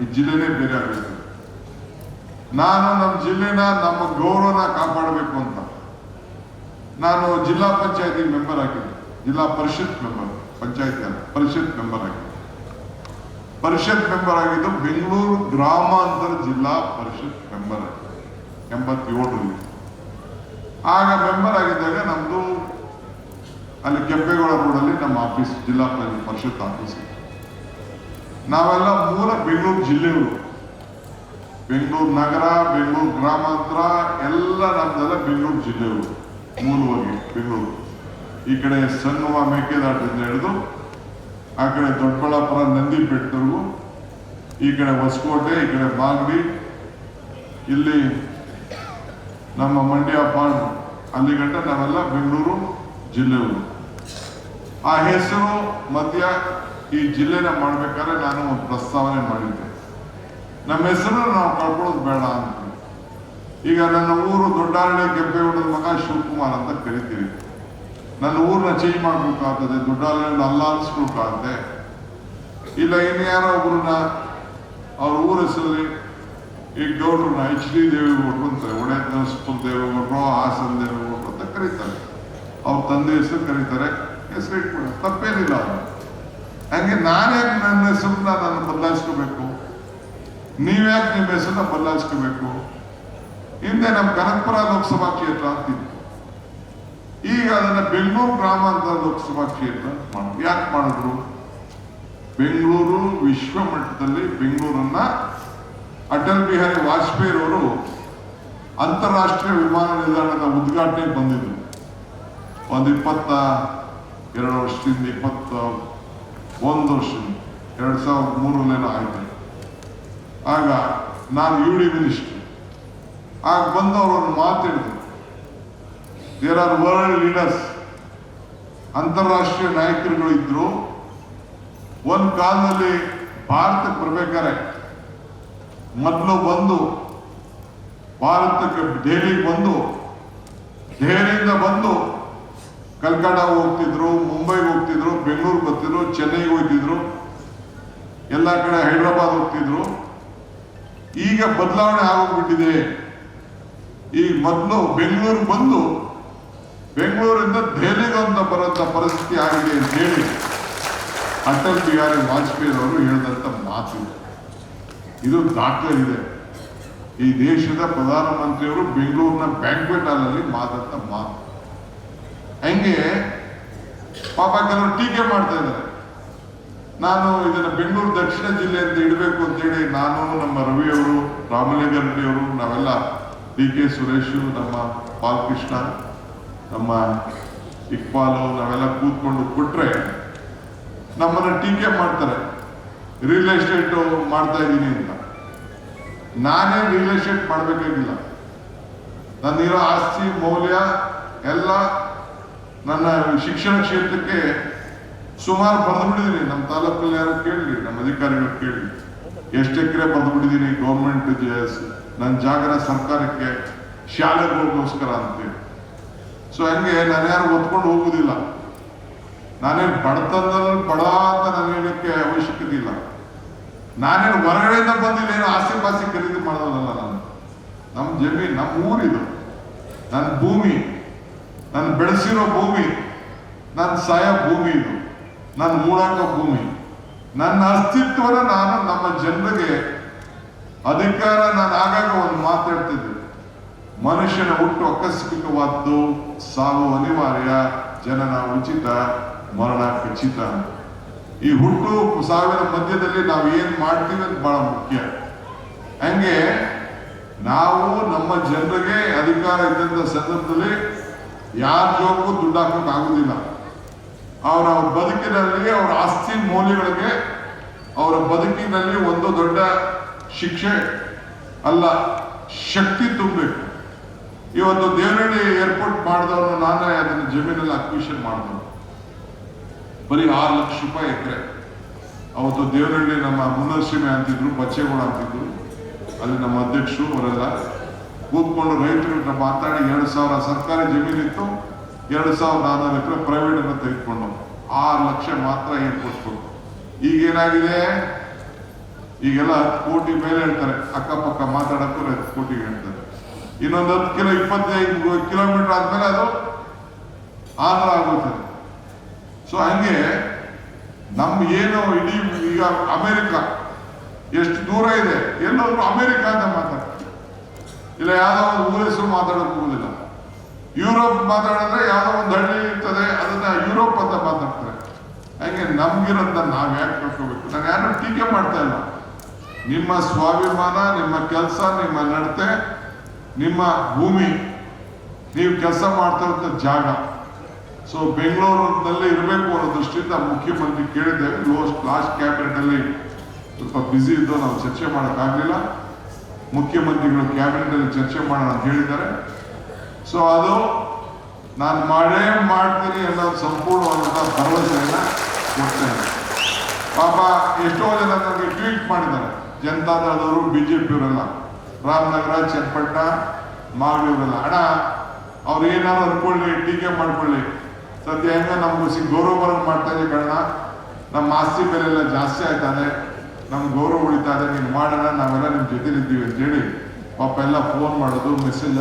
ಈ ಜಿಲ್ಲೆನೇ ಬೇರೆ ನಾನು ನಮ್ಮ ಜಿಲ್ಲೆನ, ನಮ್ಮ ಗೌರವನ ಕಾಪಾಡಬೇಕು ಅಂತ. ನಾನು ಜಿಲ್ಲಾ ಪಂಚಾಯತಿ ಮೆಂಬರ್ ಆಗಿದ್ದೆ ಜಿಲ್ಲಾ ಪರಿಷತ್ ಮೆಂಬರ್, ಪಂಚಾಯತಿ ಅಲ್ಲ, ಪರಿಷತ್ ಮೆಂಬರ್ ಆಗಿದ್ದೆ ಪರಿಷತ್ ಮೆಂಬರ್ ಆಗಿದ್ದು ಬೆಂಗಳೂರು ಗ್ರಾಮಾಂತರ ಜಿಲ್ಲಾ ಪರಿಷತ್ ಮೆಂಬರ್ ಆಗಿದೆ ಎಂಬತ್ತೇಳರಲ್ಲಿ. ಆಗ ಮೆಂಬರ್ ಆಗಿದ್ದಾಗ ನಮ್ಮದು ಅಲ್ಲಿ ಕೆಂಪೇಗೌಡ ರೋಡಲ್ಲಿ ನಮ್ಮ ಆಫೀಸ್, ಜಿಲ್ಲಾ ಪರಿ- ಪರಿಷತ್ ಆಫೀಸ್ ಇದೆ. ನಾವೆಲ್ಲ ಮೂಲ ಬೆಂಗಳೂರು ಜಿಲ್ಲೆಯವರು ಬೆಂಗಳೂರು ನಗರ, ಬೆಂಗಳೂರು ಗ್ರಾಮಾಂತರ, ಎಲ್ಲ ನಮ್ದೆಲ್ಲ ಬೆಂಗಳೂರು ಜಿಲ್ಲೆಯವರು ಮೂಲವಾಗಿ ಬೆಂಗಳೂರು. ಈ ಕಡೆ ಸಣ್ಣವ ಮೇಕೆದಾಟದಿಂದ ಹಿಡಿದು ಆ ಕಡೆ ದೊಡ್ಡಬಳ್ಳಾಪುರ ನಂದಿ ಬೆಟ್ಟದವರೆಗೂ ಈ ಕಡೆ ಹೊಸಕೋಟೆ, ಈ ಕಡೆ ಮಾಗಡಿ ಇಲ್ಲಿ ನಮ್ಮ ಮಂಡ್ಯ ಪಾಂಡ್ ಅಲ್ಲಿ ಗಂಟ ನಾವೆಲ್ಲ ಬೆಂಗಳೂರು ಜಿಲ್ಲೆಯವರು ಆ ಹೆಸರು ಮಧ್ಯ ಈ ಜಿಲ್ಲೆನ ಮಾಡ್ಬೇಕಾದ್ರೆ ನಾನು ಒಂದು ಪ್ರಸ್ತಾವನೆ ಮಾಡಿದ್ದೆ. ನಮ್ಮ ಹೆಸರು ನಾವು ಕಳ್ಕೊಳ್ಳೋದು ಬೇಡ ಅಂತ. ಈಗ ನನ್ನ ಊರು ದೊಡ್ಡಾರಳ್ಳಿ ಕೆಂಪೇಗೌಡದ ಮಗ ಶಿವಕುಮಾರ್ ಅಂತ ಕರಿತೀವಿ ನನ್ನ ಊರನ್ನ ಚೇಂಜ್ ಮಾಡ್ಬೇಕಾಗ್ತದೆ ದೊಡ್ಡಾರಣ್ಯ ಅಲ್ಲ ಅನ್ಸ್ಬೇಕಾಗತ್ತೆ ಇಲ್ಲ ಇನ್ಯಾರೋ ಒಬ್ಬರನ್ನ ಅವ್ರ ಊರ ಹೆಸರಲ್ಲಿ ಈ ಗೌಡ್ರನ್ನ ಎಚ್ ಡಿ ದೇವೇಗೌಡರು ಅಂತ ಒಡೆ ನರಸಿಂಹ ದೇವೇಗೌಡರು ಹಾಸನ್ ದೇವೇಗೌಡರು ಅಂತ ಕರೀತಾರೆ. ಅವ್ರ ತಂದೆ ಹೆಸರು ಕರೀತಾರೆ. ಹೆಸರು ಇಟ್ಬಿಡ ತಪ್ಪೇನಿಲ್ಲ ಅದು ಹಂಗೆ ನಾನ್ಯಾಕೆ ನನ್ನ ಹೆಸರನ್ನ ನಾನು ಬದಲಾಯಿಸ್ಕೋಬೇಕು? ನೀವ್ಯಾಕೆ ನಿಮ್ಮ ಹೆಸರನ್ನ ಬದಲಾಯಿಸ್ಕೋಬೇಕು? ಹಿಂದೆ ನಮ್ಮ ಕನಕಪುರ ಲೋಕಸಭಾ ಕ್ಷೇತ್ರ ಅಂತಿತ್ತು. ಈಗ ಅದನ್ನ ಬೆಂಗಳೂರು ಗ್ರಾಮಾಂತರ ಲೋಕಸಭಾ ಕ್ಷೇತ್ರ ಮಾಡಿದ್ರು ಯಾಕೆ ಮಾಡಿದ್ರು? ಬೆಂಗಳೂರು ವಿಶ್ವ ಮಟ್ಟದಲ್ಲಿ ಬೆಂಗಳೂರನ್ನ ಅಟಲ್ ಬಿಹಾರಿ ವಾಜಪೇಯಿ ಅವರು ಅಂತಾರಾಷ್ಟ್ರೀಯ ವಿಮಾನ ನಿಲ್ದಾಣದ ಉದ್ಘಾಟನೆಗೆ ಬಂದಿದ್ರು. ಒಂದು ಇಪ್ಪತ್ತ, ಎರಡು ವರ್ಷದಿಂದ ಇಪ್ಪತ್ತ ಒಂದು ವರ್ಷ, ಎರಡು ಸಾವಿರದ ಮೂರಲ್ಲೇನೋ ಆಯ್ತು. ಆಗ ನಾನು ಯು ಡಿ ಮಿನಿಸ್ಟ್ರಿ ಆಗ ಬಂದವರು ಒಂದು ಮಾತಾಡಿದ್ರು ದೇರ್ ಆರ್ ವರ್ಲ್ಡ್ ಲೀಡರ್ಸ್ ಅಂತಾರಾಷ್ಟ್ರೀಯ ನಾಯಕರುಗಳು ಇದ್ರು. ಒಂದು ಕಾಲದಲ್ಲಿ ಭಾರತಕ್ಕೆ ಬರ್ಬೇಕಾರೆ, ಮೊದಲು ಬಂದು ಭಾರತಕ್ಕೆ ದೆಹಲಿಗೆ ಬಂದು, ದೆಹಲಿಯಿಂದ ಬಂದು ಕಲ್ಕಟ್ಟ ಹೋಗ್ತಿದ್ರು ಮುಂಬೈಗೆ ಹೋಗ್ತಿದ್ರು ಬೆಂಗಳೂರು ಬರ್ತಿದ್ರು, ಚೆನ್ನೈಗೆ ಹೋಗ್ತಿದ್ರು ಎಲ್ಲ ಕಡೆ ಹೈದರಾಬಾದ್ ಹೋಗ್ತಿದ್ರು. ಈಗ ಬದಲಾವಣೆ ಆಗೋಗ್ಬಿಟ್ಟಿದೆ. ಈಗ ಮೊದಲು ಬೆಂಗಳೂರು ಬಂದು, ಬೆಂಗಳೂರಿಂದ ದೆಹಲಿಗೆ ಅಂತ ಬರೋಂಥ ಪರಿಸ್ಥಿತಿ ಆಗಿದೆ ಅಂತ ಹೇಳಿ ಅಟಲ್ ಬಿಹಾರಿ ವಾಜಪೇಯಿ ಅವರು ಹೇಳಿದಂತ ಮಾತು. ಇದು. ಇದು ದಾಖಲೆ ಇದೆ ಈ ದೇಶದ ಪ್ರಧಾನಮಂತ್ರಿಯವರು ಬೆಂಗಳೂರಿನ ಬ್ಯಾಂಕ್ವೆಟ್ ಹಾಲಲ್ಲಿ ಮಾತು. ಹಂಗೆ? ಪಾಪ ಕೆಲವರು ಟೀಕೆ ಮಾಡ್ತಾ ಇದ್ದಾರೆ. ನಾನು ಇದನ್ನ ಬೆಂಗಳೂರು ದಕ್ಷಿಣ ಜಿಲ್ಲೆ ಅಂತ ಇಡಬೇಕು ಅಂತೇಳಿ ನಾನು, ನಮ್ಮ ರವಿಯವರು ರಾಮಲಿಂಗ ರೆಡ್ಡಿ ಅವರು, ನಾವೆಲ್ಲ ಡಿ ಕೆ ಸುರೇಶು, ನಮ್ಮ ಬಾಲಕೃಷ್ಣ, ನಮ್ಮ ಇಕ್ಬಾಲು, ನಾವೆಲ್ಲ ಕೂತ್ಕೊಂಡು ಕೊಟ್ರೆ ನಮ್ಮನ್ನ ಟೀಕೆ ಮಾಡ್ತಾರೆ. ರಿಯಲ್ ಎಸ್ಟೇಟ್ ಮಾಡ್ತಾ ಇದ್ದೀನಿ ಅಂತ. ನಾನೇ ರಿಯಲ್ ಎಸ್ಟೇಟ್ ಮಾಡಬೇಕಾಗಿಲ್ಲ. ನನ್ನಿರೋ ಆಸ್ತಿ, ಮೌಲ್ಯ ಎಲ್ಲ ನನ್ನ ಶಿಕ್ಷಣ ಕ್ಷೇತ್ರಕ್ಕೆ ಸುಮಾರು ಬರೆದು ನಮ್ಮ ತಾಲೂಕಲ್ಲಿ ಯಾರು ಕೇಳಿ ನಮ್ಮ ಅಧಿಕಾರಿಗಳು ಕೇಳಿ ಎಷ್ಟು ಎಕರೆ ಬರೆದು ಬಿಟ್ಟಿದ್ದೀನಿ ಗೌರ್ಮೆಂಟ್ ನನ್ನ ಜಾಗರ ಸರ್ಕಾರಕ್ಕೆ ಅಂತ ಹೇಳಿ ಸೊ ಹಂಗೆ ನಾನು ಯಾರು ಒತ್ಕೊಂಡು ಹೋಗುದಿಲ್ಲ. ನಾನೇನು ಬಡತನದಲ್ಲಿ ಬಡ ಅಂತ ನಾನು ಹೇಳಕ್ಕೆ ಅವಶ್ಯಕತೆ ಇಲ್ಲ. ನಾನೇನು ಹೊರಗಡೆಯಿಂದ ಬಂದಿಲ್ಲ, ಏನು ಆಸೆ ಪಾಸಿ ಖರೀದಿ ಮಾಡೋದಲ್ಲ ನಾನು. ನಮ್ಮ ಜಮೀನು ನಮ್ಮ ಊರಿದು. ನನ್ನ ಭೂಮಿ. ನಾನು ಬೆಳೆಸಿರೋ ಭೂಮಿ ನನ್ನ ಸಾಯ ಭೂಮಿ ಇದು. ನನ್ನ ಮೂಡಾಕ ಭೂಮಿ. ನನ್ನ ಅಸ್ತಿತ್ವನ ನಾನು ನಮ್ಮ ಜನರಿಗೆ ಅಧಿಕಾರ ನಾನು ಆಗಾಗ ಒಂದು ಮಾತಾಡ್ತಿದ್ದೆ ಮನುಷ್ಯನ ಹುಟ್ಟು ಆಕಸ್ಮಿಕವಾದ್ದು ಸಾವು ಅನಿವಾರ್ಯ, ಜನನ ಉಚಿತ, ಮರಣ ಖಚಿತ ಈ ಹುಟ್ಟು ಸಾವಿನ ಮಧ್ಯದಲ್ಲಿ ನಾವು ಏನ್ ಮಾಡ್ತೀವಿ ಅಂತ ಬಹಳ ಮುಖ್ಯ. ಹಂಗೆ ನಾವು ನಮ್ಮ ಜನರಿಗೆ ಅಧಿಕಾರ ಇದ್ದಂತ ಸಂದರ್ಭದಲ್ಲಿ ಯಾರ ಜೋಕ್ಕೂ ದುಡ್ಡು ಹಾಕೋಕೆ ಆಗುದಿಲ್ಲ. ಅವರ ಬದುಕಿನಲ್ಲಿ, ಅವರ ಆಸ್ತಿ ಮೌಲ್ಯಗಳಿಗೆ, ಅವರ ಬದುಕಿನಲ್ಲಿ ಒಂದು ದೊಡ್ಡ ಶಿಕ್ಷೆ ಅಲ್ಲ, ಶಕ್ತಿ ತುಂಬಬೇಕು. ಇವತ್ತು ದೇವನಹಳ್ಳಿ ಏರ್ಪೋರ್ಟ್ ಮಾಡಿದವನು ನಾನೇ ಅದನ್ನ ಜಮೀನಲ್ಲಿ ಅಕ್ವಿಷನ್ ಮಾಡಿದ್ರು ಬರೀ ಆರು ಲಕ್ಷ ರೂಪಾಯಿ ಎಕರೆ. ಅವತ್ತು ದೇವನಹಳ್ಳಿ ನಮ್ಮ ಮುನ್ನರ್ಸೀಮೆ ಅಂತಿದ್ರು, ಬಚ್ಚೇಗೌಡ ಅಂತಿದ್ರು. ಅಲ್ಲಿ ನಮ್ಮ ಅಧ್ಯಕ್ಷರು ಅವರೆಲ್ಲ ಕೂತ್ಕೊಂಡು ರೈತರ ಮಾತಾಡಿ ಎರಡು ಸಾವಿರ ಸರ್ಕಾರಿ ಜಮೀನಿತ್ತು ಎರಡು ಸಾವಿರದ ನಾನ್ನೂರು ಎಕರೆ ಪ್ರೈವೇಟ್ ಅನ್ನು ತೆಗೆದುಕೊಂಡು ಆರು ಲಕ್ಷ ಮಾತ್ರ ಏನು ಕೊಟ್ಟು ಈಗೇನಾಗಿದೆ? ಈಗೆಲ್ಲ ಹತ್ತು ಕೋಟಿ ಮೇಲೆ ಹೇಳ್ತಾರೆ, ಅಕ್ಕಪಕ್ಕ ಮಾತಾಡೋಕ್ಕೂ ಹತ್ತು ಕೋಟಿ ಹೇಳ್ತಾರೆ. ಇನ್ನೊಂದು ಹತ್ತು ಕಿಲೋ, ಇಪ್ಪತ್ತೈದು ಕಿಲೋಮೀಟರ್ ಆದಮೇಲೆ ಅದು ಆಂಧ್ರ ಆಗುತ್ತದೆ ಸೊ ಹಂಗೆ ನಮ್ ಏನು ಇಡೀ ಈಗ ಅಮೇರಿಕಾ, ಎಷ್ಟು ದೂರ ಇದೆ ಎಲ್ಲರೂ ಅಮೇರಿಕಾ ಅಂತ ಮಾತಾಡ್ತಾರೆ. ಇಲ್ಲ ಯಾವುದೋ ಒಂದು ಊರ ಹೆಸರು ಮಾತಾಡೋಕೆ ಹೋಗುದಿಲ್ಲ ಯುರೋಪ್ ಮಾತಾಡಿದ್ರೆ ಯಾವುದೋ ಒಂದು ಹಳ್ಳಿ ಇರ್ತದೆ, ಅದನ್ನ ಯುರೋಪ್ ಅಂತ ಮಾತಾಡ್ತಾರೆ. ಹಂಗೆ ನಮ್ಗಿರೋದನ್ನ ನಾವು ಯಾಕೆ ಕಳ್ಕೋಬೇಕು ನಾನು ಯಾರು ಟೀಕೆ ಮಾಡ್ತಾ ಇಲ್ಲ. ನಿಮ್ಮ ಸ್ವಾಭಿಮಾನ, ನಿಮ್ಮ ಕೆಲಸ, ನಿಮ್ಮ ನಡತೆ, ನಿಮ್ಮ ಭೂಮಿ, ನೀವು ಕೆಲಸ ಮಾಡ್ತಾ ಇರೋ ಜಾಗ. ಸೊ ಬೆಂಗಳೂರಿನಲ್ಲಿ ಇರಬೇಕು ಅನ್ನೋ ದೃಷ್ಟಿಯಿಂದ ಮುಖ್ಯಮಂತ್ರಿ ಕೇಳಿದ್ದೇವೆ ಲಾಸ್ಟ್ ಕ್ಯಾಬಿನೆಟ್ ಅಲ್ಲಿ. ಸ್ವಲ್ಪ ಬ್ಯುಸಿ ಇದ್ದು ನಾವು ಚರ್ಚೆ ಮಾಡೋಕ್ಕಾಗಲಿಲ್ಲ. ಮುಖ್ಯಮಂತ್ರಿಗಳು ಕ್ಯಾಬಿನೆಟ್ ಅಲ್ಲಿ ಚರ್ಚೆ ಮಾಡೋಣ ಅಂತ ಹೇಳಿದ್ದಾರೆ. ಸೊ ಅದು ನಾನು ಮಾಡೇ ಮಾಡ್ತೀನಿ ಅನ್ನೋ ಸಂಪೂರ್ಣವಾದಂತಹ ಭರವಸೆಯನ್ನ ಕೊಡ್ತೇನೆ ಪಾಪ ಎಷ್ಟೋ ಜನ ನನಗೆ ಟ್ವೀಟ್ ಮಾಡಿದ್ದಾರೆ. ಜನತಾದಳದವರು, ಬಿಜೆಪಿಯವರೆಲ್ಲ. ರಾಮನಗರ ಚನ್ನಪಟ್ಟಣ ಮಾವಿಯವರೆಲ್ಲ ಅಣ್ಣ, ಅವ್ರು ಏನಾದ್ರು ಅನ್ಕೊಳ್ಳಿ ಟೀಕೆ ಮಾಡ್ಕೊಳ್ಳಿ. ಸದ್ಯ ಹೆಂಗ ನಮ್ಗೆ ಸಿ ಗೌರವ ಮಾಡ್ತಾ ಇದೆ ಕಣ್ಣ. ನಮ್ಮ ಆಸ್ತಿ ಬೆಲೆ ಎಲ್ಲ ಜಾಸ್ತಿ ಆಯ್ತದೆ ನಮ್ ಗೌರವ ಉಳಿತಾ ಇದೆ ನೀನು ಮಾಡೋಣ, ನಾವೆಲ್ಲ ನಿಮ್ಮ ಜೊತೆಲಿದ್ದೀವಿ ಅಂತ ಹೇಳಿ ಪಾಪ ಎಲ್ಲ ಫೋನ್ ಮಾಡೋದು ಮೆಸೇಜ್